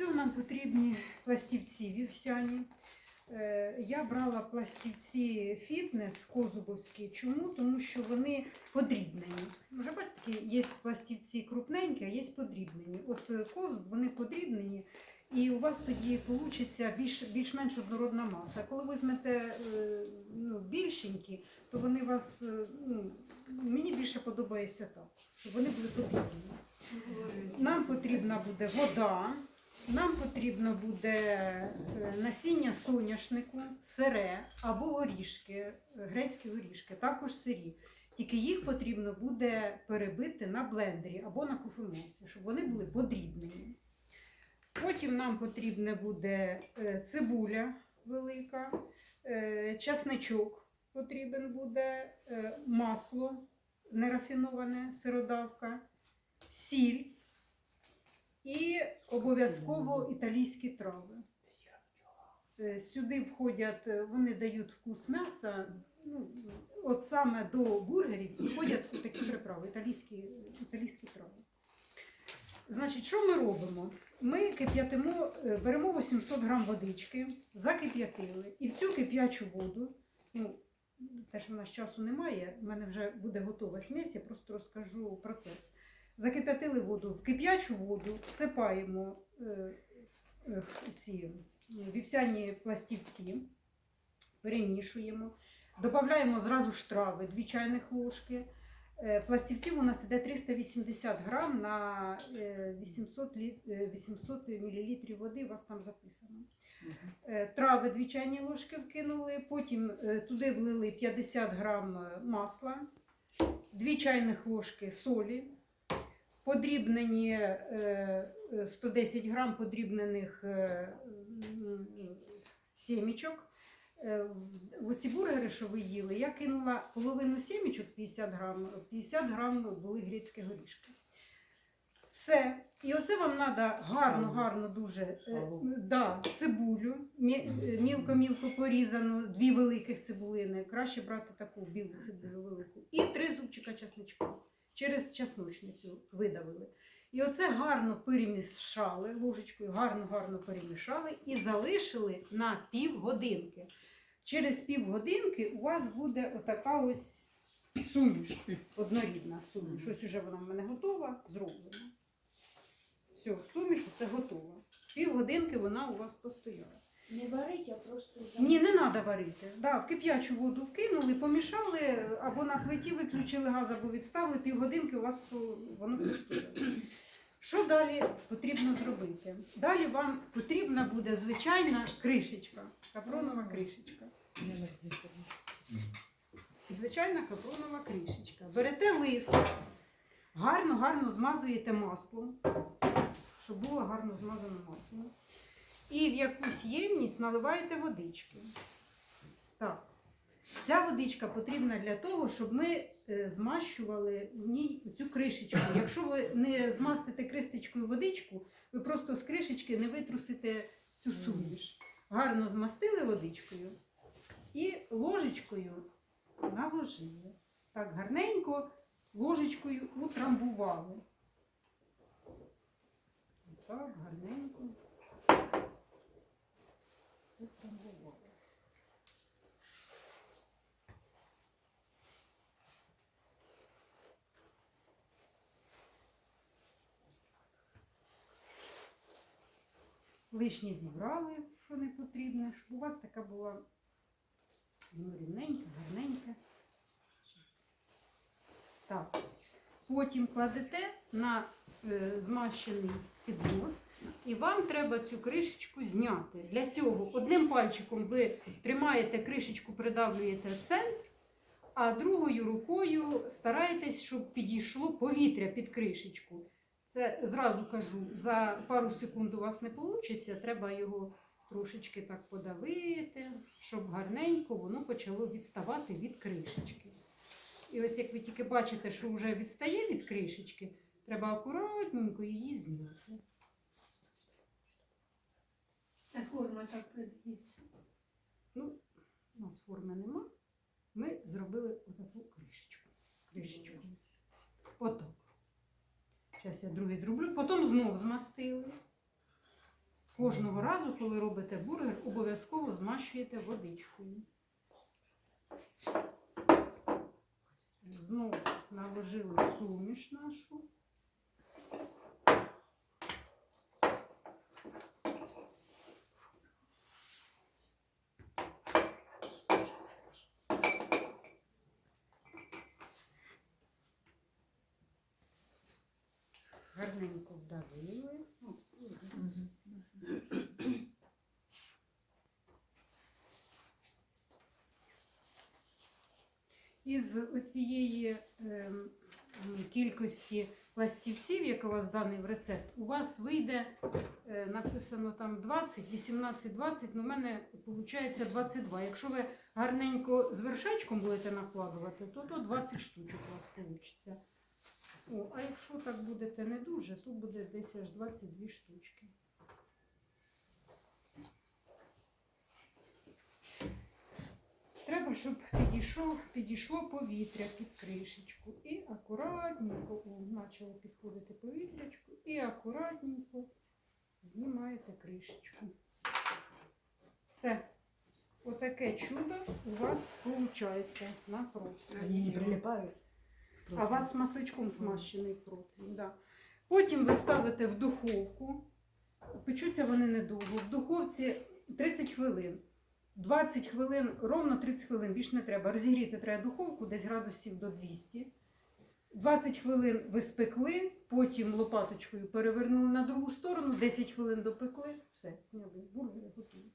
цього нам потрібні пластівці вівсяні. Е, Я брала пластівці фітнес козубовські. Чому? Тому що вони подрібнені. Вже бачите, є пластівці крупненькі, а є подрібнені. От е, козуб, вони подрібнені, і у вас тоді вийде більш, більш-менш однородна маса. Коли візьмете е, ну, більшенькі, то вони вас, ну, мені більше подобається так, щоб вони були подрібнені. Нам потрібна буде вода, нам потрібно буде е, насіння соняшнику, сире або горішки, грецькі горішки, також сирі. Тільки їх потрібно буде перебити на блендері або на кофемолці, щоб вони були подрібнені. Потім нам потрібна буде е, цибуля велика, е, часничок потрібен буде, масло нерафіноване, сиродавка, сіль і обов'язково італійські трави. Е, Сюди входять, е, вони дають вкус м'яса. Ну, от саме до бургерів входять такі приправи, італійські, італійські трави. Значить, що ми робимо? Ми кип'ятимо, е, беремо 800 грам водички, закип'ятили, і в цю кип'ячу воду, ну, те, що в нас часу немає, в мене вже буде готова смесь, я просто розкажу процес. Закип'ятили воду, в кип'ячу воду всипаємо е, е, ці вівсяні пластівці, перемішуємо, додаємо зразу ж трави, 2 чайних ложки. Е, Пластівців у нас іде 380 грам на е, 800, літ- е, 800 мл води, у вас там записано. Е, Трави 2 чайні ложки вкинули, потім е, туди влили 50 грам е, масла, 2 чайних ложки солі, подрібнені е, е, 110 грам подрібнених е, сімічок. Е, оці бургери, що ви їли, я кинула половину сімічок 50 грам, 50 грам були грецькі горішки. Все. І оце вам треба гарно, гарно дуже е, да, цибулю, е, мілко-мілко порізану, дві великих цибулини. Краще брати таку білу цибулю велику. І три зубчика часничка. Через часночницю видавили. І оце гарно перемішали ложечкою, гарно-гарно перемішали і залишили на півгодинки. Через півгодинки у вас буде отака ось суміш, однорідна суміш. Ось уже вона в мене готова, зроблена. Все, суміш це готова. Півгодинки вона у вас постояла. Не варить, а просто Ні, не треба варити. Да, в кип'ячу воду вкинули, помішали або на плиті виключили газ, або відставили півгодинки, у вас то воно постояло. Що далі потрібно зробити? Далі вам потрібна буде звичайна кришечка, капронова кришечка. Звичайна капронова кришечка. Берете лист, гарно-гарно змазуєте маслом, щоб було гарно змазане маслом. І в якусь ємність наливаєте водички. Так. Ця водичка потрібна для того, щоб ми е, змащували в ній цю кришечку. Якщо ви не змастите кришечкою водичку, ви просто з кришечки не витрусите цю суміш. Гарно змастили водичкою і ложечкою наложили. Так, гарненько ложечкою утрамбували. Так, гарненько. Лишнє зібрали, що не потрібно, щоб у вас така була рівненька, гарненька. Так. Потім кладете на змащений піднос, і вам треба цю кришечку зняти. Для цього одним пальчиком ви тримаєте кришечку, придавлюєте центр, а другою рукою стараєтесь, щоб підійшло повітря під кришечку. Це зразу кажу, за пару секунд у вас не вийде, треба його трошечки так подавити, щоб гарненько воно почало відставати від кришечки. І ось як ви тільки бачите, що вже відстає від кришечки, треба акуратненько її зняти. А форма так продається. Ну, у нас форми нема. Ми зробили отаку кришечку. кришечку. Отак. Зараз я другий зроблю, потім знов змастили. Кожного разу, коли робите бургер, обов'язково змащуєте водичкою. Знову наложили суміш нашу. Гарненько вдавили. Із оцієї ем, кількості пластівців, яка у вас даний в рецепт, у вас вийде е, написано там 20, 18, 20, ну в мене виходить 22. Якщо ви гарненько з вершечком будете накладувати, то, то 20 штучок у вас вийде. О, а якщо так будете не дуже, то буде десь аж 22 штучки. Треба, щоб підійшло, підійшло повітря під кришечку. І акуратненько, о, почало підходити повітрячку, і акуратненько знімаєте кришечку. Все. Отаке чудо у вас виходить на противні. Они не прилипают. А вас масличком смащений противень. Да. Потім ви ставите в духовку. Печуться вони недовго. В духовці 30 хвилин. 20 хвилин, ровно 30 хвилин, більше не треба. Розігріти треба духовку десь градусів до 200. 20 хвилин ви спекли, потім лопаточкою перевернули на другу сторону, 10 хвилин допекли, все, зняли бургери готові.